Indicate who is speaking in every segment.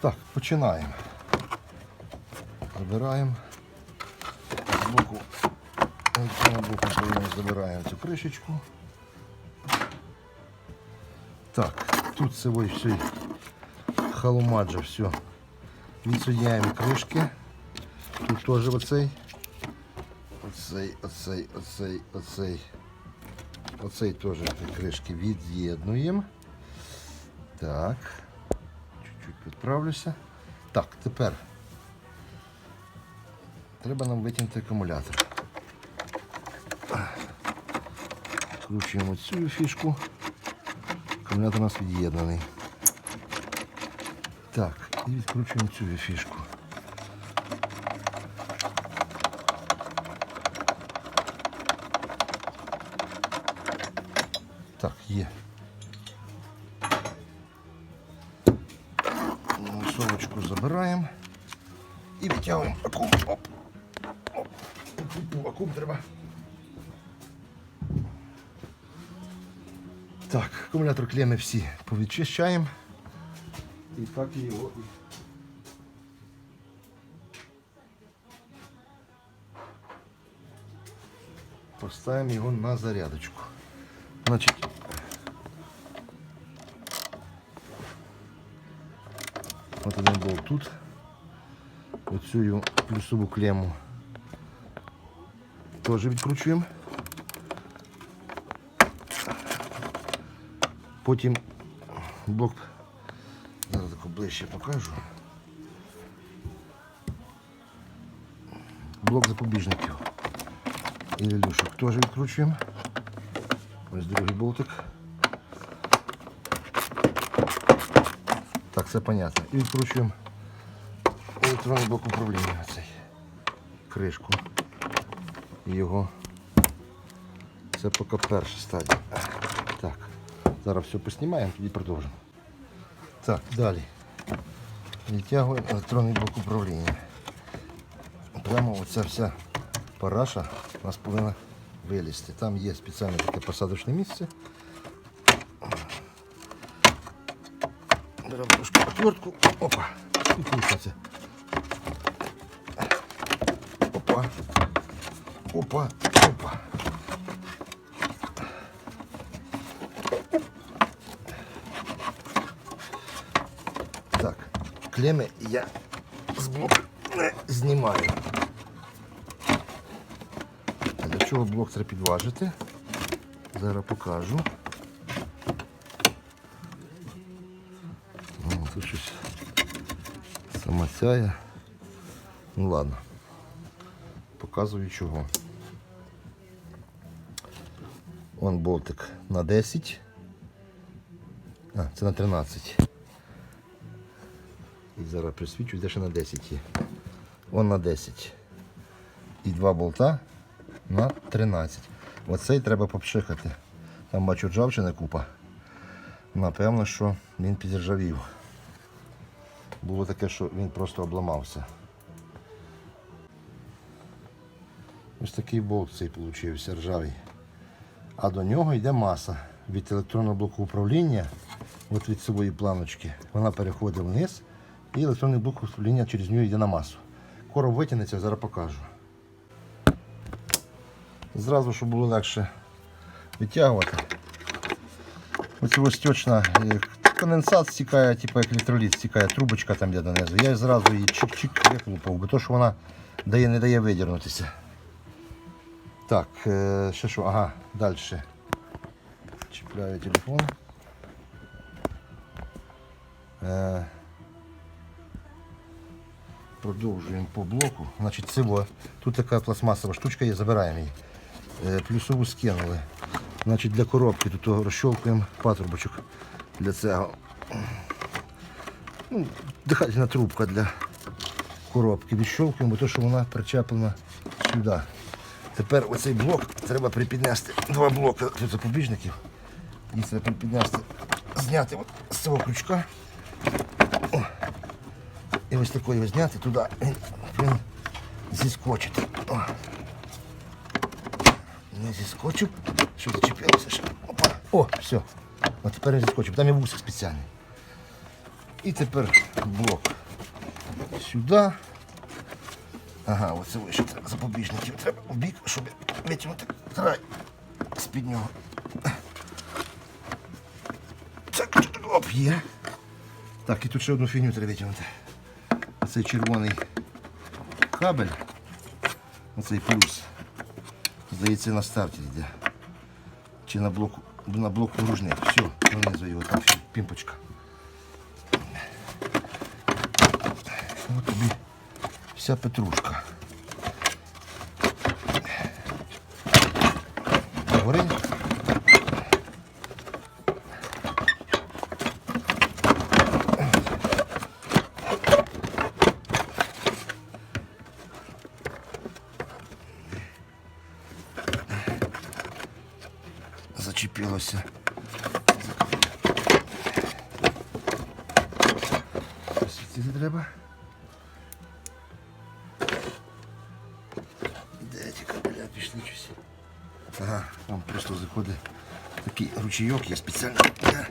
Speaker 1: Так, починаємо. Забираємо. З боку, з цього боку забираємо цю кришечку. Так, тут собою все халумаджа, все. Відсуняємо кришки. Тут теж оцей. Оцей, оцей, оцей, оцей. Оцей теж кришки від'єднуємо. Так. Чуть-чуть підправлюся. Так, тепер треба нам витягнути акумулятор. Вкручуємо цю фішку. Акумулятор у нас від'єднаний. Так, і відкручуємо цю фішку. Так, є. і витягуємо акум. Оп. Оп. Оп, Акум треба. Так, акумулятор клеми всі повідчищаємо. І так і його. і- Поставимо його на зарядочку. Значить, От один болт тут. Оцю плюсову клему теж відкручуємо. Потім блок, зараз тако ближче покажу. Блок запобіжників і релюшок теж відкручуємо. Ось другий болтик. Так, все понятно. І відкручуємо електронний блок управління цей кришку. Його. Це поки перша стадія. Так, зараз все поснімаємо, тоді продовжимо. Так, далі. Відтягуємо електронний блок управління. Прямо оця вся параша у нас повинна вилізти. Там є спеціальне таке посадочне місце. Беремо трошки отвертку. Опа. І крутиться. Опа. Опа. Опа. Так, клеми я з блоку не знімаю. А Для чого блок треба підважити? Зараз покажу. О, тут щось самоцяє. Ну ладно. Показую чого. Вон болтик на 10. А, це на 13. І зараз присвічую, де ще на 10 є. Вон на 10. І два болта на 13. Оцей треба попшикати. Там бачу ржавчина купа. Напевно, що він підржавів. Було таке, що він просто обламався. Ось такий болт цей получився ржавий. А до нього йде маса від електронного блоку управління, от від цієї планочки. Вона переходить вниз і електронний блок управління через нього йде на масу. Короб витягнеться, зараз покажу. Зразу, щоб було легше витягувати. Ось ось стічна конденсат стікає, типу як електроліт стікає, трубочка там де донизу. Я зразу її чик-чик виклупав, бо то, що вона дає, не дає видірнутися. Так, е, ще що, ага, далі. Чіпляю телефон. Е, Продовжуємо по блоку. Значить, цього. Тут така пластмасова штучка є, забираємо її. Е, Плюсову скинули. Значить, для коробки тут розщолкуємо патрубочок для цього. Ну, дихательна трубка для коробки. Відщолкуємо, бо то, що вона причеплена сюди. Тепер оцей блок треба припіднести. Два блоки запобіжників. Їх треба припіднести, зняти от з цього крючка. О. І ось такою зняти туди. Він, зіскочить. О. Не зіскочив. Що зачепилося? Опа. О, все. От тепер він зіскочив. Там є вусик спеціальний. І тепер блок сюди. Ага, оце вище треба запобіжників. Треба в бік, щоб витягнути край з-під нього. Так, оп, є. Так, і тут ще одну фігню треба витягнути. Оцей червоний кабель. Оцей плюс. Здається, на старті йде. Чи на блок, на блок ружник. Все, донизу його там пімпочка. Ось тобі вся петрушка. Гори. Зачепилося. Світити треба. Просто заходить такий ручейок, я спеціально. для-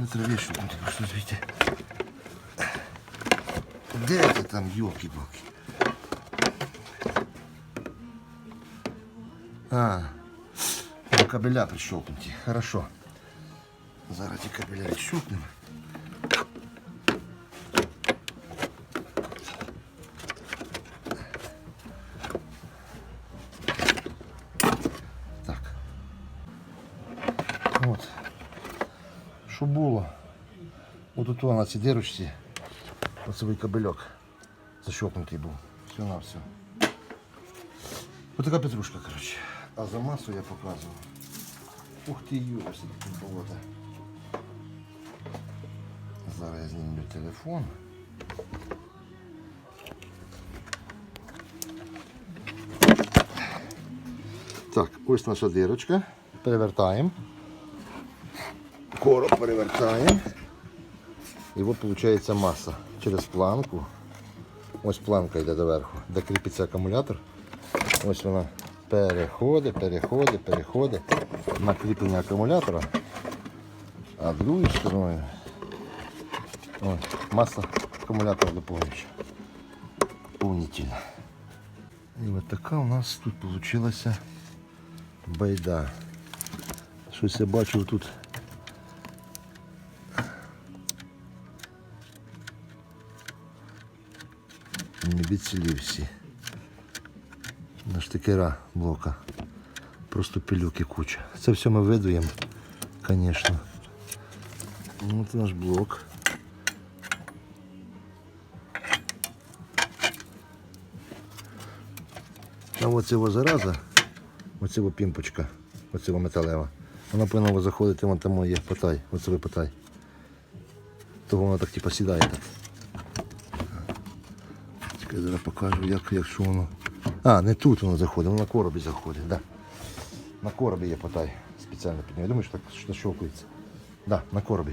Speaker 1: Не траві шукнути, просто звідти. Де ти там, йолки-палки? А, ну, кабеля прищелкнуті. Хорошо. Зараз ті кабеля відщупнемо. От. Що було? От тут на цій дирочці оцевий кабельок защелкнутий був. Все на все. Ось така петрушка, коротше. А за масу я показував. Ух ти, Юра, тут болото. Зараз я знімлю телефон. Так, ось наша дирочка. Перевертаємо. Короб перевертаємо. І от виходить маса через планку. Ось планка йде доверху, де кріпиться акумулятор. Ось вона переходить, переходить, переходить на кріплення акумулятора. А другою стороною маса акумулятора доповнююча. Повнительна. І ось така у нас тут вийшла байда. Щось я бачив тут. Не відцілі всі. На штикера блока. Просто пилюки куча. Це все ми видуємо, звісно. Ну, От наш блок. А оце його зараза, оце його пімпочка, оце його металева. Вона повинна заходити, вон там є потай, оце ви потай. Того вона так типу сідає так. Чекай, зараз покажу, як, якщо воно. А, не тут воно заходить, воно на коробі заходить, да. На коробі є потай спеціально підняв. Я думаю, що так що щелкується. Да, на коробі.